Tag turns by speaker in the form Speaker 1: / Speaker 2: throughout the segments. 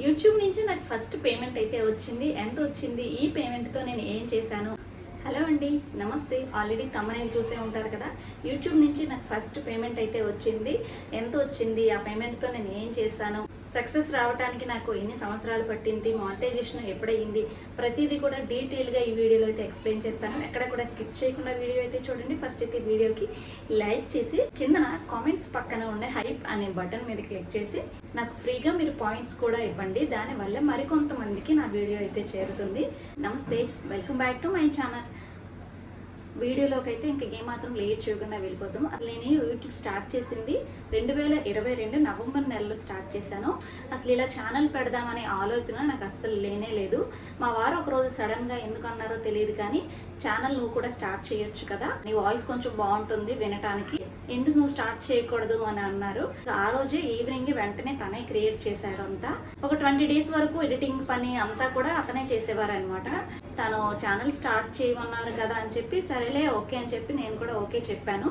Speaker 1: YouTube నుంచి నాకు first payment అయితే వచ్చింది. ఎంత వచ్చింది? ఈ పేమెంట్తో నేను ఏం చేశాను? హలో అండి నమస్తే. ఆల్రెడీ తమ్మనే చూసే ఉంటారు కదా? యూట్యూబ్ నుంచి నాకు ఫస్ట్ పేమెంట్ అయితే వచ్చింది. ఎంత వచ్చింది? ఆ పేమెంట్తో నేను ఏం చేశాను? సక్సెస్ రావడానికి నాకు ఎన్ని సంవత్సరాలు పట్టింది మానిటైజేషన్ ఎప్పుడైంది ప్రతిదీ కూడా డీటెయిల్గా ఈ వీడియోలో అయితే ఎక్స్ప్లెయిన్ చేస్తాను. ఎక్కడ కూడా స్కిప్ చేయకుండా వీడియో అయితే చూడండి. ఫస్ట్ అయితే వీడియోకి లైక్ చేసి కింద కామెంట్స్ పక్కన ఉండే హైప్ అనే బటన్ మీద క్లిక్ చేసి నాకు ఫ్రీగా మీరు పాయింట్స్ కూడా ఇవ్వండి. దానివల్ల మరికొంతమందికి నా వీడియో అయితే చేరుతుంది. నమస్తే welcome back to my channel వీడియోలోకి అయితే ఇంక ఏమాత్రం లేట్ చేయకుండా వెళ్ళిపోతాం అసలు నేను యూట్యూబ్ స్టార్ట్ చేసింది రెండు వేల ఇరవై రెండు నవంబర్ నెలలో స్టార్ట్ చేశాను. అసలు ఇలా ఛానల్ పెడదామనే ఆలోచన నాకు అస్సలు లేనే లేదు. మా వారు ఒకరోజు సడన్గా ఎందుకు అన్నారో తెలియదు కానీ ఛానల్ నువ్వు కూడా స్టార్ట్ చేయొచ్చు కదా? నీ వాయిస్ కొంచెం బాగుంటుంది వినటానికి. ఎందుకు నువ్వు స్టార్ట్ చేయకూడదు అని అన్నారు. ఆ రోజే ఈవినింగ్ వెంటనే తనే క్రియేట్ చేశాడు అంతా. ఒక ట్వంటీ డేస్ వరకు ఎడిటింగ్ పని అంతా కూడా అతనే చేసేవారు అనమాట తను ఛానల్ స్టార్ట్ చేయమన్నారు కదా అని చెప్పి సరేలే ఓకే అని చెప్పి నేను కూడా ఓకే చెప్పాను.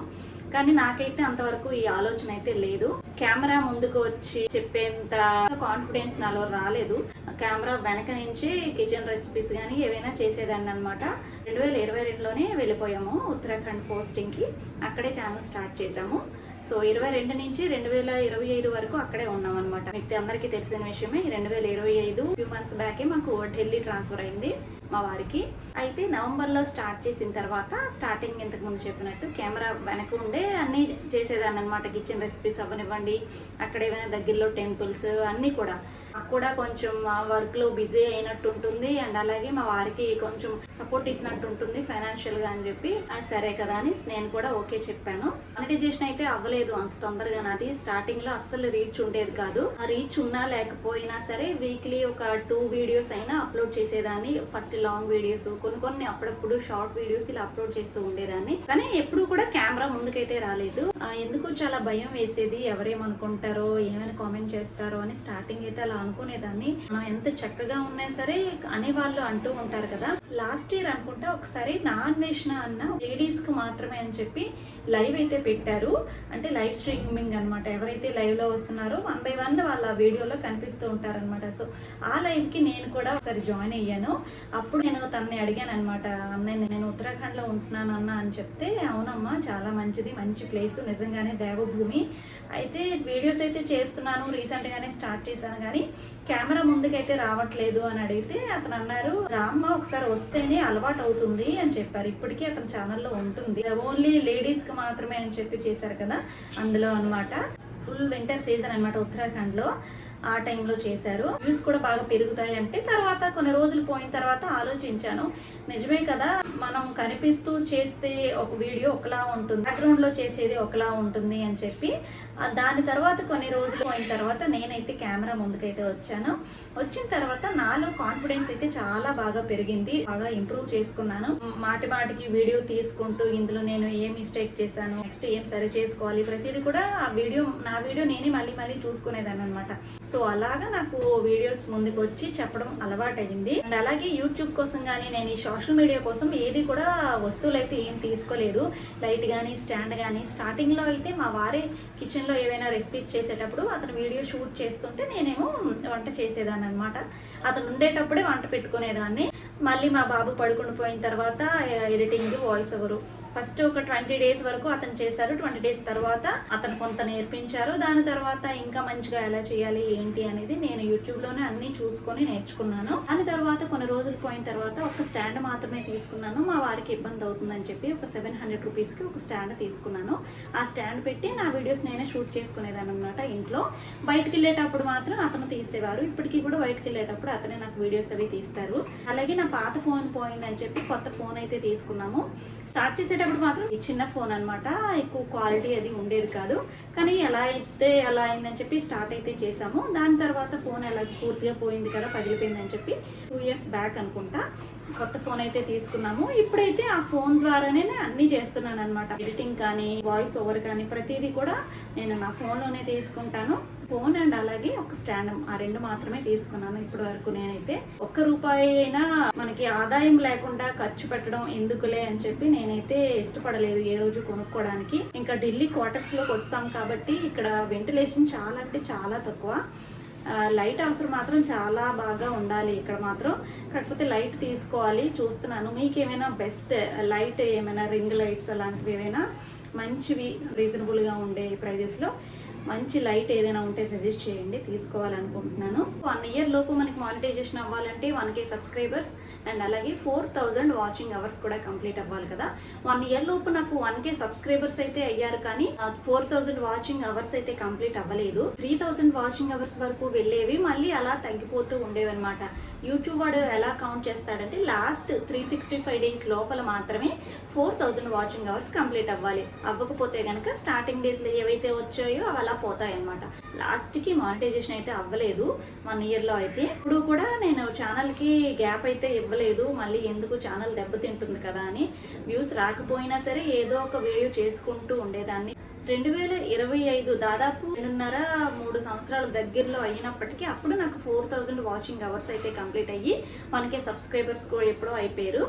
Speaker 1: కానీ నాకైతే అంతవరకు ఈ ఆలోచన అయితే లేదు. కెమెరా ముందుకు వచ్చి చెప్పేంత కాన్ఫిడెన్స్ నాలో రాలేదు. కెమెరా వెనక నుంచి కిచెన్ రెసిపీస్ కానీ ఏవైనా చేసేదాన్ని అనమాట రెండు వేల ఇరవై రెండులోనే వెళ్ళిపోయాము ఉత్తరాఖండ్ పోస్టింగ్కి అక్కడే ఛానల్ స్టార్ట్ చేసాము సో ఇరవై రెండు నుంచి రెండు వేల ఇరవై ఐదు వరకు అక్కడే ఉన్నాం అనమాట మీకు అందరికీ తెలిసిన విషయమే రెండు వేల ఇరవై ఐదు ఫ్యూ మంత్స్ బ్యాకే మాకు ఢిల్లీ ట్రాన్స్ఫర్ అయింది మా వారికి. అయితే నవంబర్లో స్టార్ట్ చేసిన తర్వాత స్టార్టింగ్ ఇంతకు ముందు చెప్పినట్టు కెమెరా వెనక ఉండే అన్నీ చేసేదాన్ని అనమాట కిచెన్ రెసిపీస్ అవ్వనివ్వండి అక్కడ ఏమైనా దగ్గరలో టెంపుల్స్ అన్నీ కూడా. కూడా కొంచెం వర్క్లో బిజీ అయినట్టు ఉంటుంది. అండ్ అలాగే మా వారికి కొంచెం సపోర్ట్ ఇచ్చినట్టు ఉంటుంది ఫైనాన్షియల్గా అని చెప్పి. సరే కదా అని నేను కూడా ఓకే చెప్పాను. మానిటైజేషన్ అయితే అవ్వలేదు అంత తొందరగా నాది. స్టార్టింగ్లో అస్సలు రీచ్ ఉండేది కాదు. ఆ రీచ్ ఉన్నా లేకపోయినా సరే వీక్లీ ఒక టూ వీడియోస్ అయినా అప్లోడ్ చేసేదాన్ని. ఫస్ట్ లాంగ్ వీడియోస్ కొన్ని కొన్ని అప్పుడప్పుడు షార్ట్ వీడియోస్ ఇలా అప్లోడ్ చేస్తూ ఉండేదాన్ని. కానీ ఎప్పుడు కూడా కెమెరా ముందుకైతే రాలేదు. ఎందుకు చాలా భయం వేసేది. ఎవరేమనుకుంటారో ఏమైనా కామెంట్ చేస్తారో అని స్టార్టింగ్ అయితే అలా అనుకునేదాన్ని. మనం ఎంత చక్కగా ఉన్నా సరే అనేవాళ్ళు అంటూ ఉంటారు కదా. లాస్ట్ ఇయర్ అనుకుంటా ఒకసారి నా అన్వేషణ అన్న లేడీస్కి మాత్రమే అని చెప్పి లైవ్ అయితే పెట్టారు. అంటే లైవ్ స్ట్రీమింగ్ అనమాట ఎవరైతే లైవ్లో వస్తున్నారో వన్ బై వన్ వాళ్ళ వీడియోలో కనిపిస్తూ ఉంటారనమాట సో ఆ లైవ్కి నేను కూడా ఒకసారి జాయిన్ అయ్యాను. అప్పుడు నేను తనని అడిగాను అనమాట అన్నయ్య నేను ఉత్తరాఖండ్లో ఉంటున్నాను అన్న అని చెప్తే అవునమ్మా చాలా మంచిది మంచి ప్లేస్ నిజంగానే దేవభూమి. అయితే వీడియోస్ అయితే చేస్తున్నాను రీసెంట్గానే స్టార్ట్ చేశాను కానీ కెమెరా ముందుకైతే రావట్లేదు అని అడిగితే అతను అన్నారు రామ్మ ఒకసారి వస్తేనే అలవాటు అవుతుంది అని చెప్పారు. ఇప్పటికీ అతని ఛానల్లో ఉంటుంది. ఓన్లీ లేడీస్కి మాత్రమే అని చెప్పి చేశారు కదా అందులో అన్నమాట. ఫుల్ వింటర్ సీజన్ అనమాట ఉత్తరాఖండ్లో. ఆ టైంలో చేశారు. వ్యూస్ కూడా బాగా పెరుగుతాయి అంటే తర్వాత కొన్ని రోజులు పోయిన తర్వాత ఆలోచించాను. నిజమే కదా మనం కనిపిస్తూ చేస్తే ఒక వీడియో ఒకలా ఉంటుంది బ్యాక్గ్రౌండ్లో చేసేది ఒకలా ఉంటుంది అని చెప్పి దాని తర్వాత కొన్ని రోజులు పోయిన తర్వాత నేనైతే కెమెరా ముందుకైతే వచ్చాను. వచ్చిన తర్వాత నాలో కాన్ఫిడెన్స్ అయితే చాలా బాగా పెరిగింది. బాగా ఇంప్రూవ్ చేసుకున్నాను. మాటి మాటికి వీడియో తీసుకుంటూ ఇందులో నేను ఏ మిస్టేక్ చేశాను నెక్స్ట్ ఏం సరి చేసుకోవాలి ప్రతిదీ కూడా ఆ వీడియో నా వీడియో నేనే మళ్ళీ మళ్ళీ చూసుకునేదాన్ని అనమాట సో అలాగా నాకు వీడియోస్ ముందుకు వచ్చి చెప్పడం అలవాటైంది అండ్ అలాగే యూట్యూబ్ కోసం కానీ నేను ఈ సోషల్ మీడియా కోసం ఏది కూడా వస్తువులు అయితే ఏం తీసుకోలేదు. లైట్ కానీ స్టాండ్ కానీ స్టార్టింగ్లో అయితే మా వారే కిచెన్ కిచెన్లో ఏవైనా రెసిపీస్ చేసేటప్పుడు అతను వీడియో షూట్ చేస్తుంటే నేనేమో వంట చేసేదాన్ని అనమాట అతను ఉండేటప్పుడే వంట పెట్టుకునేదాన్ని. మళ్ళీ మా బాబు పడుకుని పోయిన తర్వాత ఎడిటింగ్ వాయిస్ ఓవరు ఫస్ట్ ఒక ట్వంటీ డేస్ వరకు అతను చేశారు. ట్వంటీ డేస్ తర్వాత అతను కొంత నేర్పించారు. దాని తర్వాత ఇంకా మంచిగా ఎలా చేయాలి ఏంటి అనేది నేను యూట్యూబ్లోనే అన్ని చూసుకొని నేర్చుకున్నాను. దాని తర్వాత కొన్ని రోజులు పోయిన తర్వాత ఒక స్టాండ్ మాత్రమే తీసుకున్నాను. మా వారికి ఇబ్బంది అవుతుందని చెప్పి ఒక సెవెన్ హండ్రెడ్ రూపీస్కి ఒక స్టాండ్ తీసుకున్నాను. ఆ స్టాండ్ పెట్టి నా వీడియోస్ నేనే షూట్ చేసుకునేదాన్ని అనమాట ఇంట్లో. బయటకు వెళ్ళేటప్పుడు మాత్రం అతను తీసేవారు. ఇప్పటికీ కూడా బయటకు వెళ్ళేటప్పుడు అతనే నాకు వీడియోస్ అవి తీస్తారు. అలాగే నా పాత ఫోన్ పోయిందని చెప్పి కొత్త ఫోన్ అయితే తీసుకున్నాము. స్టార్ట్ చేసే చేసేటప్పుడు మాత్రం ఈ చిన్న ఫోన్ అన్నమాట. ఎక్కువ క్వాలిటీ అది ఉండేది కాదు. కానీ ఎలా అయితే ఎలా అయిందని చెప్పి స్టార్ట్ అయితే చేసాము దాని తర్వాత ఫోన్ ఎలా పూర్తిగా పోయింది కదా పగిలిపోయిందని చెప్పి టూ ఇయర్స్ బ్యాక్ అనుకుంటా. కొత్త ఫోన్ అయితే తీసుకున్నాము. ఇప్పుడైతే ఆ ఫోన్ ద్వారానే అన్నీ చేస్తున్నాను అనమాట ఎడిటింగ్ కానీ వాయిస్ ఓవర్ కానీ ప్రతిదీ కూడా నేను నా ఫోన్లోనే తీసుకుంటాను. ఫోన్ అండ్ అలాగే ఒక స్టాండ్ ఆ రెండు మాత్రమే తీసుకున్నాను ఇప్పటి వరకు నేనైతే. ఒక్క రూపాయి అయినా మనకి ఆదాయం లేకుండా ఖర్చు పెట్టడం ఎందుకులే అని చెప్పి నేనైతే ఇష్టపడలేదు ఏ రోజు కొనుక్కోవడానికి. ఇంకా ఢిల్లీ క్వార్టర్స్లోకి వచ్చాం కాబట్టి ఇక్కడ వెంటిలేషన్ చాలా అంటే చాలా తక్కువ. లైట్ అవసరం మాత్రం చాలా బాగా ఉండాలి ఇక్కడ మాత్రం. కాకపోతే లైట్ తీసుకోవాలి చూస్తున్నాను. మీకు ఏమైనా బెస్ట్ లైట్ ఏమైనా రింగ్ లైట్స్ అలాంటివి ఏమైనా మంచివి రీజనబుల్గా ఉండే ప్రైజెస్లో మంచి లైట్ ఏదైనా ఉంటే సజెస్ట్ చేయండి తీసుకోవాలనుకుంటున్నాను. వన్ ఇయర్ లోపు మనకి మానిటైజేషన్ అవ్వాలంటే వన్ కే సబ్స్క్రైబర్స్ అండ్ అలాగే ఫోర్ థౌజండ్ వాచింగ్ అవర్స్ కూడా కంప్లీట్ అవ్వాలి కదా. వన్ ఇయర్ లోపు నాకు వన్ కే సబ్స్క్రైబర్స్ అయితే అయ్యారు కానీ ఫోర్ థౌజండ్ వాచింగ్ అవర్స్ అయితే కంప్లీట్ అవ్వలేదు. త్రీ థౌజండ్ వాచింగ్ అవర్స్ వరకు వెళ్ళేవి మళ్ళీ అలా తగ్గిపోతూ ఉండేవి అనమాట యూట్యూబ్ వాడు ఎలా కౌంట్ చేస్తాడంటే last three sixty five days లోపల మాత్రమే four thousand watching hours complete అవ్వాలి. అవ్వకపోతే కనుక స్టార్టింగ్ డేస్లో ఏవైతే వచ్చాయో అవి అలా పోతాయన్నమాట. లాస్ట్కి మానిటైజేషన్ అయితే అవ్వలేదు వన్ ఇయర్లో అయితే. ఇప్పుడు కూడా నేను ఛానల్కి గ్యాప్ అయితే ఇవ్వలేదు మళ్ళీ ఎందుకు ఛానల్ దెబ్బతింటుంది కదా అని వ్యూస్ రాకపోయినా సరే ఏదో ఒక వీడియో చేసుకుంటూ ఉండేదాన్ని. రెండు వేల ఇరవై ఐదు దాదాపు రెండున్నర మూడు సంవత్సరాల దగ్గరలో అయినప్పటికీ అప్పుడు నాకు ఫోర్ థౌజండ్ వాచింగ్ అవర్స్ అయితే కంప్లీట్ అయ్యి మనకి సబ్స్క్రైబర్స్ కూడా ఎప్పుడో అయిపోయారు.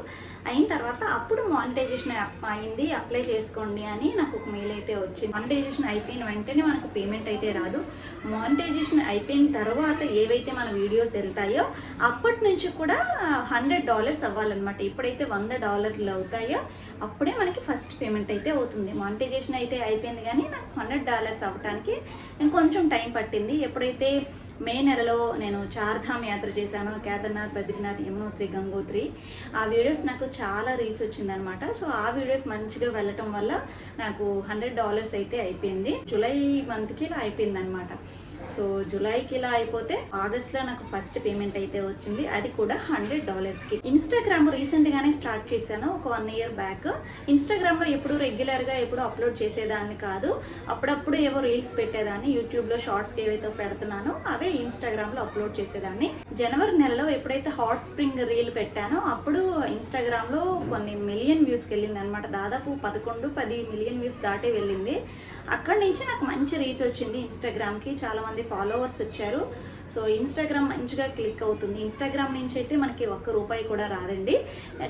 Speaker 1: అయిన తర్వాత అప్పుడు మానిటైజేషన్ అయింది అప్లై చేసుకోండి అని నాకు ఒక మెయిల్ అయితే వచ్చింది. మానిటైజేషన్ అయిపోయిన వెంటనే మనకు పేమెంట్ అయితే రాదు. మానిటైజేషన్ అయిపోయిన తర్వాత ఏవైతే మన వీడియోస్ వెళ్తాయో అప్పటి నుంచి కూడా హండ్రెడ్ డాలర్స్ అవ్వాలన్నమాట. ఎప్పుడైతే వంద డాలర్లు అవుతాయో అప్పుడే మనకి ఫస్ట్ పేమెంట్ అయితే అవుతుంది. మానిటైజేషన్ అయితే అయిపోయింది కానీ నాకు హండ్రెడ్ డాలర్స్ అవ్వడానికి ఇంకొంచెం టైం పట్టింది. ఎప్పుడైతే మే నెలలో నేను చార్ధామ్ యాత్ర చేశాను కేదార్నాథ్ బద్రీనాథ్ యమునోత్రి గంగోత్రి ఆ వీడియోస్ నాకు చాలా రీచ్ వచ్చిందనమాట సో ఆ వీడియోస్ మంచిగా వెళ్ళటం వల్ల నాకు హండ్రెడ్ డాలర్స్ అయితే అయిపోయింది. జూలై మంత్కి ఇలా అయిపోయింది అనమాట సో జులైకి ఇలా అయిపోతే ఆగస్ట్లో నాకు ఫస్ట్ పేమెంట్ అయితే వచ్చింది. అది కూడా హండ్రెడ్ డాలర్స్కి. ఇన్స్టాగ్రామ్ రీసెంట్గానే స్టార్ట్ చేశాను. ఒక వన్ ఇయర్ బ్యాక్. ఇన్స్టాగ్రామ్లో ఎప్పుడు రెగ్యులర్గా ఎప్పుడు అప్లోడ్ చేసేదాన్ని కాదు. అప్పుడప్పుడు ఏవో రీల్స్ పెట్టేదాన్ని. యూట్యూబ్లో షార్ట్స్ ఏవైతే పెడుతున్నానో అవే ఇన్స్టాగ్రామ్లో అప్లోడ్ చేసేదాన్ని. జనవరి నెలలో ఎప్పుడైతే హాట్ స్ప్రింగ్ రీల్ పెట్టానో అప్పుడు ఇన్స్టాగ్రామ్లో కొన్ని మిలియన్ వ్యూస్కి వెళ్ళింది అనమాట దాదాపు పదకొండు పది మిలియన్ వ్యూస్ దాటే వెళ్ళింది. అక్కడి నుంచి నాకు మంచి రీచ్ వచ్చింది ఇన్స్టాగ్రామ్కి చాలామంది ఫాలోవర్స్ వచ్చారు. సో ఇన్స్టాగ్రామ్ మంచిగా క్లిక్ అవుతుంది. ఇన్స్టాగ్రామ్ నుంచి అయితే మనకి ఒక్క రూపాయి కూడా రాదండి.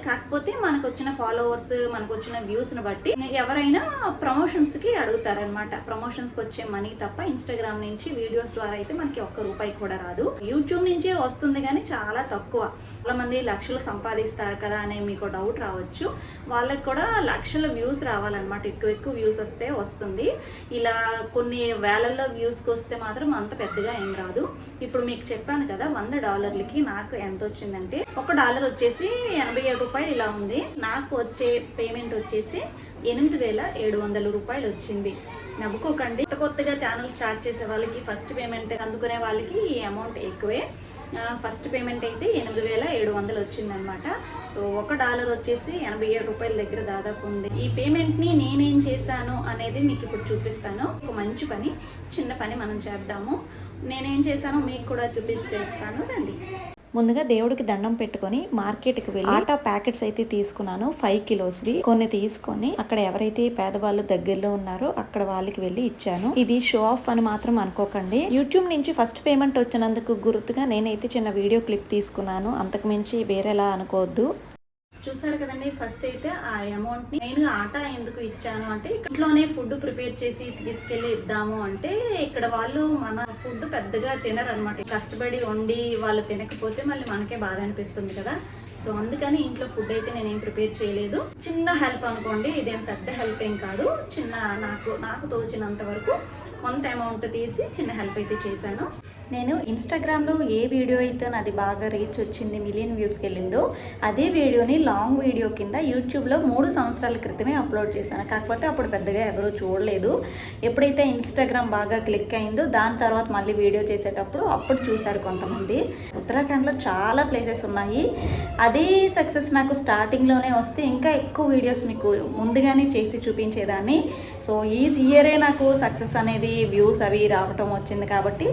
Speaker 1: కాకపోతే మనకు వచ్చిన ఫాలోవర్స్ మనకు వచ్చిన వ్యూస్ని బట్టి ఎవరైనా ప్రమోషన్స్కి అడుగుతారనమాట ప్రమోషన్స్కి వచ్చే మనీ తప్ప ఇన్స్టాగ్రామ్ నుంచి వీడియోస్ ద్వారా అయితే మనకి ఒక్క రూపాయి కూడా రాదు. యూట్యూబ్ నుంచే వస్తుంది కానీ చాలా తక్కువ. చాలా మంది లక్షలు సంపాదిస్తారు కదా అనే మీకు డౌట్ రావచ్చు. వాళ్ళకి కూడా లక్షల వ్యూస్ రావాలన్నమాట. ఎక్కువ ఎక్కువ వ్యూస్ వస్తే వస్తుంది. ఇలా కొన్ని వేలల్లో వ్యూస్కి వస్తే మాత్రం అంత పెద్దగా ఏం రాదు. ఇప్పుడు మీకు చెప్పాను కదా వంద డాలర్లకి నాకు ఎంత వచ్చిందంటే ఒక డాలర్ వచ్చేసి ఎనభై ఏడు రూపాయలు ఇలా ఉంది. నాకు వచ్చే పేమెంట్ వచ్చేసి ఎనిమిది వేల ఏడు వందల రూపాయలు వచ్చింది. నవ్వుకోకండి. కొత్త కొత్తగా ఛానల్ స్టార్ట్ చేసే వాళ్ళకి ఫస్ట్ పేమెంట్ అందుకునే వాళ్ళకి ఈ అమౌంట్ ఎక్కువే. ఫస్ట్ పేమెంట్ అయితే ఎనిమిది వేల ఏడు వందలు వచ్చిందనమాట సో ఒక డాలర్ వచ్చేసి ఎనభై ఏడు రూపాయల దగ్గర దాదాపు ఉంది. ఈ పేమెంట్ని నేనేం చేశాను అనేది మీకు ఇప్పుడు చూపిస్తాను. ఒక మంచి పని చిన్న పని మనం చేద్దాము. నేనేం చేశానో మీకు కూడా చూపించేస్తాను రండి.
Speaker 2: ముందుగా దేవుడికి దండం పెట్టుకొని మార్కెట్కి వెళ్ళి ఆటా ప్యాకెట్స్ అయితే తీసుకున్నాను ఫైవ్ కిలోస్వి కొన్ని తీసుకొని అక్కడ ఎవరైతే పేదవాళ్ళు దగ్గరలో ఉన్నారో అక్కడ వాళ్ళకి వెళ్ళి ఇచ్చాను. ఇది షో ఆఫ్ అని మాత్రం అనుకోకండి. యూట్యూబ్ నుంచి ఫస్ట్ పేమెంట్ వచ్చినందుకు గుర్తుగా నేనైతే చిన్న వీడియో క్లిప్ తీసుకున్నాను. అంతకు మించి వేరేలా అనుకోవద్దు.
Speaker 1: చూసారు కదండి ఫస్ట్ అయితే ఆ అమౌంట్ని మెయిన్గా ఎందుకు ఇచ్చాను అంటే ఇంట్లోనే ఫుడ్ ప్రిపేర్ చేసి తీసుకెళ్ళి ఇద్దాము అంటే ఇక్కడ వాళ్ళు మన ఫుడ్ పెద్దగా తినరు అనమాట కష్టపడి వండి వాళ్ళు తినకపోతే మళ్ళీ మనకే బాధ అనిపిస్తుంది కదా. సో అందుకని ఇంట్లో ఫుడ్ అయితే నేనేం ప్రిపేర్ చేయలేదు. చిన్న హెల్ప్ అనుకోండి ఇదేం పెద్ద హెల్ప్ ఏం కాదు. చిన్న నాకు నాకు తోచినంత వరకు కొంత అమౌంట్ తీసి చిన్న హెల్ప్ అయితే చేశాను. నేను ఇన్స్టాగ్రామ్లో ఏ వీడియో అయితే నాది బాగా రీచ్ వచ్చింది మిలియన్ వ్యూస్కి వెళ్ళిందో అదే వీడియోని లాంగ్ వీడియో కింద యూట్యూబ్లో మూడు సంవత్సరాల క్రితమే అప్లోడ్ చేశాను. కాకపోతే అప్పుడు పెద్దగా ఎవరూ చూడలేదు. ఎప్పుడైతే ఇన్స్టాగ్రామ్ బాగా క్లిక్ అయిందో దాని తర్వాత మళ్ళీ వీడియో చేసేటప్పుడు అప్పుడు చూశారు కొంతమంది. ఉత్తరాఖండ్లో చాలా ప్లేసెస్ ఉన్నాయి. అదే సక్సెస్ నాకు స్టార్టింగ్లోనే వస్తే ఇంకా ఎక్కువ వీడియోస్ మీకు ముందుగానే చేసి చూపించేదాన్ని. సో ఈ ఇయరే నాకు సక్సెస్ అనేది వ్యూస్ అవి రావటం వచ్చింది కాబట్టి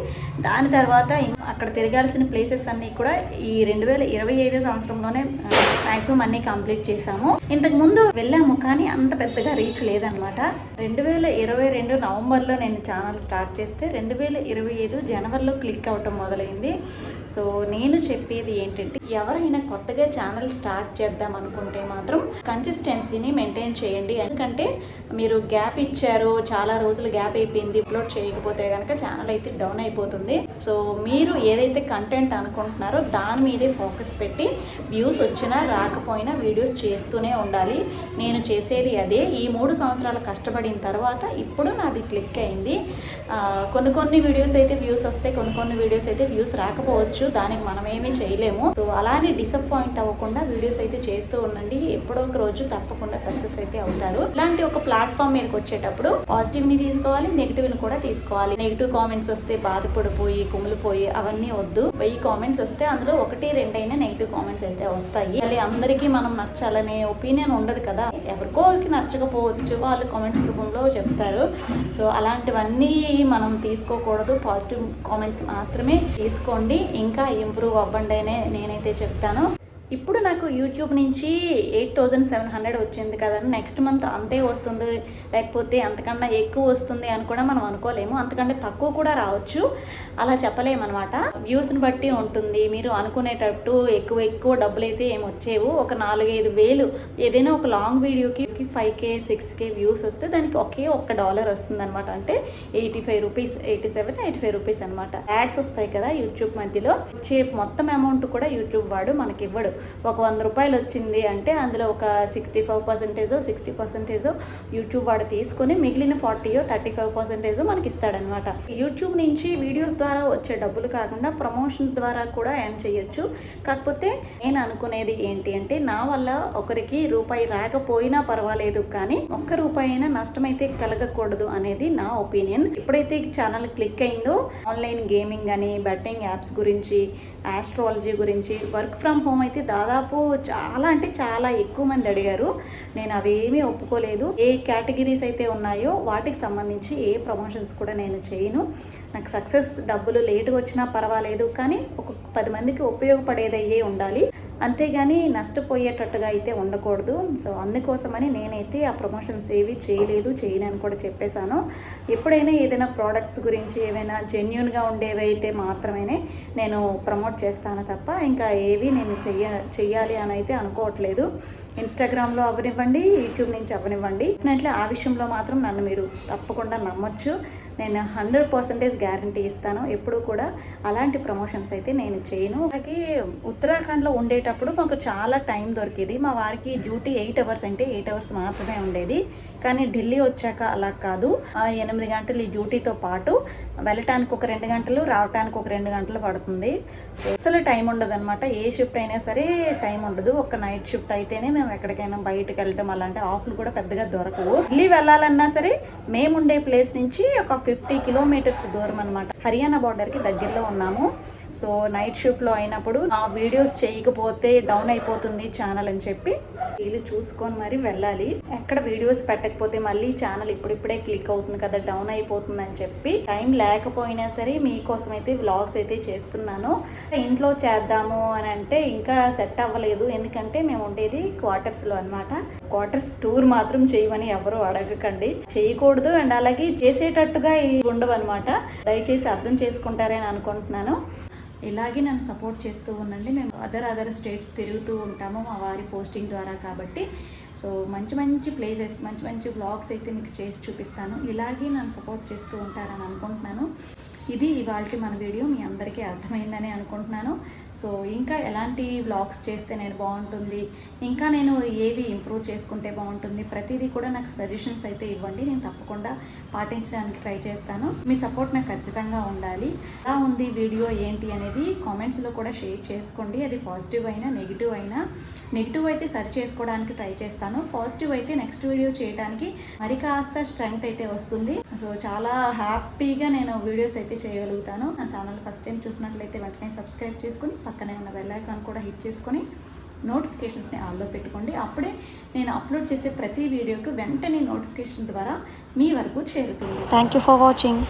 Speaker 1: దాని తర్వాత అక్కడ తిరగాల్సిన ప్లేసెస్ అన్నీ కూడా ఈ రెండు వేల ఇరవై ఐదు సంవత్సరంలోనే మ్యాక్సిమం అన్నీ కంప్లీట్ చేశాము. ఇంతకు ముందు వెళ్ళాము కానీ అంత పెద్దగా రీచ్ లేదనమాట రెండు వేల ఇరవై రెండు నవంబర్లో నేను ఛానల్ స్టార్ట్ చేస్తే రెండు వేల ఇరవై ఐదు జనవరిలో క్లిక్ అవటం మొదలైంది. సో నేను చెప్పేది ఏంటంటే ఎవరైనా కొత్తగా ఛానల్ స్టార్ట్ చేద్దాం అనుకుంటే మాత్రం కన్సిస్టెన్సీని మెయింటైన్ చేయండి. ఎందుకంటే మీరు గ్యాప్ ఇచ్చారు చాలా రోజులు గ్యాప్ అయిపోయింది అప్లోడ్ చేయకపోతే కనుక ఛానల్ అయితే డౌన్ అయిపోతుంది. సో మీరు ఏదైతే కంటెంట్ అనుకుంటున్నారో దాని మీదే ఫోకస్ పెట్టి వ్యూస్ వచ్చినా రాకపోయినా వీడియోస్ చేస్తూనే ఉండాలి. నేను చేసేది అదే. ఈ మూడు సంవత్సరాలు కష్టపడిన తర్వాత ఇప్పుడు నాది క్లిక్ అయింది. కొన్ని కొన్ని వీడియోస్ అయితే వ్యూస్ వస్తాయి కొన్ని కొన్ని వీడియోస్ అయితే వ్యూస్ రాకపోవచ్చు. దానికి మనం ఏమీ చేయలేము. సో అలానే డిసప్పాయింట్ అవ్వకుండా వీడియోస్ అయితే చేస్తూ ఉండండి. ఎప్పుడో ఒక రోజు తప్పకుండా సక్సెస్ అయితే అవుతారు. ఇలాంటి ఒక ప్లాట్ఫామ్ మీదకి వచ్చేటప్పుడు పాజిటివ్ని తీసుకోవాలి నెగిటివ్ని కూడా తీసుకోవాలి. నెగిటివ్ కామెంట్స్ వస్తే బాధపడిపోయి కుమిలిపోయి అవన్నీ వద్దు. వెయ్యి కామెంట్స్ వస్తే అందులో ఒకటి రెండైనా నెగిటివ్ కామెంట్స్ అయితే వస్తాయి. మళ్ళీ అందరికీ మనం నచ్చాలనే ఒపీనియన్ ఉండదు కదా. ఎవరికోరికి నచ్చకపోవచ్చు. వాళ్ళు కామెంట్స్ రూపంలో చెప్తారు. సో అలాంటివన్నీ మనం తీసుకోకూడదు. పాజిటివ్ కామెంట్స్ మాత్రమే తీసుకోండి. ఇంకా ఇంప్రూవ్ అవ్వండి అనే నేనైతే చెప్తాను. ఇప్పుడు నాకు యూట్యూబ్ నుంచి ఎయిట్ థౌజండ్ సెవెన్ హండ్రెడ్ వచ్చింది కదా నెక్స్ట్ మంత్ అంతే వస్తుంది. లేకపోతే అంతకన్నా ఎక్కువ వస్తుంది అని కూడా మనం అనుకోలేము. అంతకంటే తక్కువ కూడా రావచ్చు. అలా చెప్పలేమన్నమాట. వ్యూస్ని బట్టి ఉంటుంది. మీరు అనుకునేటట్టు ఎక్కువ ఎక్కువ డబ్బులు అయితే ఏమి వచ్చేవు. ఒక నాలుగైదు వేలు. ఏదైనా ఒక లాంగ్ వీడియోకి five K six K views వస్తే దానికి ఒకే ఒక్క డాలర్ వస్తుంది అనమాట అంటే eighty five rupees eighty seven eighty five rupees అనమాట యాడ్స్ వస్తాయి కదా యూట్యూబ్ మధ్యలో. వచ్చే మొత్తం అమౌంట్ కూడా యూట్యూబ్ వాడు మనకి ఇవ్వడు. ఒక వంద రూపాయలు వచ్చింది అంటే అందులో ఒక సిక్స్టీ ఫైవ్ పర్సెంటేజో సిక్స్టీ పర్సెంటేజో యూట్యూబ్ వాడు తీసుకొని మిగిలిన ఫార్టీయో థర్టీ ఫైవ్ పర్సెంటేజో మనకి ఇస్తాడనమాట యూట్యూబ్ నుంచి వీడియోస్ ద్వారా వచ్చే డబ్బులు కాకుండా ప్రమోషన్ ద్వారా కూడా ఎర్న్ చేయొచ్చు. కాకపోతే నేను అనుకునేది ఏంటి అంటే నా వల్ల ఒకరికి రూపాయి రాకపోయినా పర్వాలేదు. కానీ ఒక్క రూపాయి అయినా నష్టం అయితే కలగకూడదు అనేది నా ఒపీనియన్. ఎప్పుడైతే ఛానల్ క్లిక్ అయిందో ఆన్లైన్ గేమింగ్ అని బెట్టింగ్ యాప్స్ గురించి ఆస్ట్రాలజీ గురించి వర్క్ ఫ్రమ్ హోమ్ అయితే దాదాపు చాలా అంటే చాలా ఎక్కువ మంది అడిగారు. నేను అవేమీ ఒప్పుకోలేదు. ఏ కేటగిరీస్ అయితే ఉన్నాయో వాటికి సంబంధించి ఏ ప్రమోషన్స్ కూడా నేను చేయను. నాకు సక్సెస్ డబ్బులు లేటుగా వచ్చినా పర్వాలేదు కానీ ఒక పది మందికి ఉపయోగపడేదయ్యే ఉండాలి. అంతేగాని నష్టపోయేటట్టుగా అయితే ఉండకూడదు. సో అందుకోసమని నేనైతే ఆ ప్రమోషన్స్ ఏవి చేయలేదు చేయనని కూడా చెప్పేశాను. ఎప్పుడైనా ఏదైనా ప్రోడక్ట్స్ గురించి ఏమైనా జెన్యున్గా ఉండేవి అయితే మాత్రమే నేను ప్రమోట్ చేస్తాను తప్ప ఇంకా ఏవి నేను చెయ్య చెయ్యాలి అని అయితే అనుకోవట్లేదు. ఇన్స్టాగ్రామ్లో అవ్వనివ్వండి యూట్యూబ్ నుంచి అవ్వనివ్వండి డెఫినెట్లీ ఆ విషయంలో మాత్రం నన్ను మీరు తప్పకుండా నమ్మొచ్చు. నేను హండ్రెడ్ పర్సెంటేజ్ గ్యారంటీ ఇస్తాను. ఎప్పుడు కూడా అలాంటి ప్రమోషన్స్ అయితే నేను చేయను. అలాగే ఉత్తరాఖండ్లో ఉండేటప్పుడు మాకు చాలా టైం దొరికేది. మా వారికి డ్యూటీ ఎయిట్ అవర్స్ అంటే ఎయిట్ అవర్స్ మాత్రమే ఉండేది. కానీ ఢిల్లీ వచ్చాక అలా కాదు. ఎనిమిది గంటలు ఈ డ్యూటీతో పాటు వెళ్ళటానికి ఒక రెండు గంటలు రావటానికి ఒక రెండు గంటలు పడుతుంది. అసలు టైం ఉండదు అనమాట ఏ షిఫ్ట్ అయినా సరే టైం ఉండదు. ఒక నైట్ షిఫ్ట్ అయితేనే మేము ఎక్కడికైనా బయటకు వెళ్ళటం అలాంటి ఆఫ్లు కూడా పెద్దగా దొరకవు. ఢిల్లీ వెళ్ళాలన్నా సరే మేము ఉండే ప్లేస్ నుంచి ఒక ఫిఫ్టీ కిలోమీటర్స్ దూరం అనమాట హర్యానా బార్డర్కి దగ్గరలో ఉన్నాము. సో నైట్ షిఫ్ట్లో అయినప్పుడు ఆ వీడియోస్ చేయకపోతే డౌన్ అయిపోతుంది ఛానల్ అని చెప్పి వీళ్ళు చూసుకొని మరి వెళ్ళాలి. ఎక్కడ వీడియోస్ పెట్టకపోతే మళ్ళీ ఛానల్ ఇప్పుడిప్పుడే క్లిక్ అవుతుంది కదా డౌన్ అయిపోతుంది అని చెప్పి టైం లేకపోయినా సరే మీకోసం అయితే వ్లాగ్స్ అయితే చేస్తున్నాను. ఇంట్లో చేద్దాము అని అంటే ఇంకా సెట్ అవ్వలేదు. ఎందుకంటే మేము ఉండేది క్వార్టర్స్లో అనమాట క్వార్టర్స్ టూర్ మాత్రం చేయమని ఎవరు అడగకండి. చేయకూడదు అండ్ అలాగే చేసేటట్టుగా ఉండవు అనమాట దయచేసి అర్థం చేసుకుంటారని అనుకుంటున్నాను. ఇలాగే నన్ను సపోర్ట్ చేస్తూ ఉండండి. మేము అదర్ అదర్ స్టేట్స్ తిరుగుతూ ఉంటాము మా వారి పోస్టింగ్ ద్వారా కాబట్టి. సో మంచి మంచి ప్లేసెస్ మంచి మంచి బ్లాగ్స్ అయితే మీకు చేసి చూపిస్తాను. ఇలాగే నన్ను సపోర్ట్ చేస్తూ ఉంటారని అనుకుంటున్నాను. ఇది ఇవాళకి మన వీడియో మీ అందరికీ అర్థమైందని అనుకుంటున్నాను. సో ఇంకా ఎలాంటి వ్లాగ్స్ చేస్తే నేను బాగుంటుంది? ఇంకా నేను ఏవి ఇంప్రూవ్ చేసుకుంటే బాగుంటుంది? ప్రతిదీ కూడా నాకు సజెషన్స్ అయితే ఇవ్వండి. నేను తప్పకుండా పాటించడానికి ట్రై చేస్తాను. మీ సపోర్ట్ నాకు ఖచ్చితంగా ఉండాలి. ఎలా ఉంది వీడియో ఏంటి అనేది కామెంట్స్లో కూడా షేర్ చేసుకోండి. అది పాజిటివ్ అయినా నెగిటివ్ అయినా. నెగిటివ్ అయితే సరి చేసుకోవడానికి ట్రై చేస్తాను. పాజిటివ్ అయితే నెక్స్ట్ వీడియో చేయడానికి మరి కాస్త స్ట్రెంగ్త్ అయితే వస్తుంది. సో చాలా హ్యాపీగా నేను వీడియోస్ అయితే చేయగలుగుతాను. నా ఛానల్ ఫస్ట్ టైం చూసినట్లయితే వెంటనే సబ్స్క్రైబ్ చేసుకుని పక్కనే ఉన్న బెల్ ఐకాన్ కూడా హిట్ చేసుకొని నోటిఫికేషన్స్ని ఆన్లో పెట్టుకోండి. అప్పుడే నేను అప్లోడ్ చేసే ప్రతి వీడియోకి వెంటనే నోటిఫికేషన్ ద్వారా మీ వరకు చేరుతుంది.
Speaker 2: Thank you for watching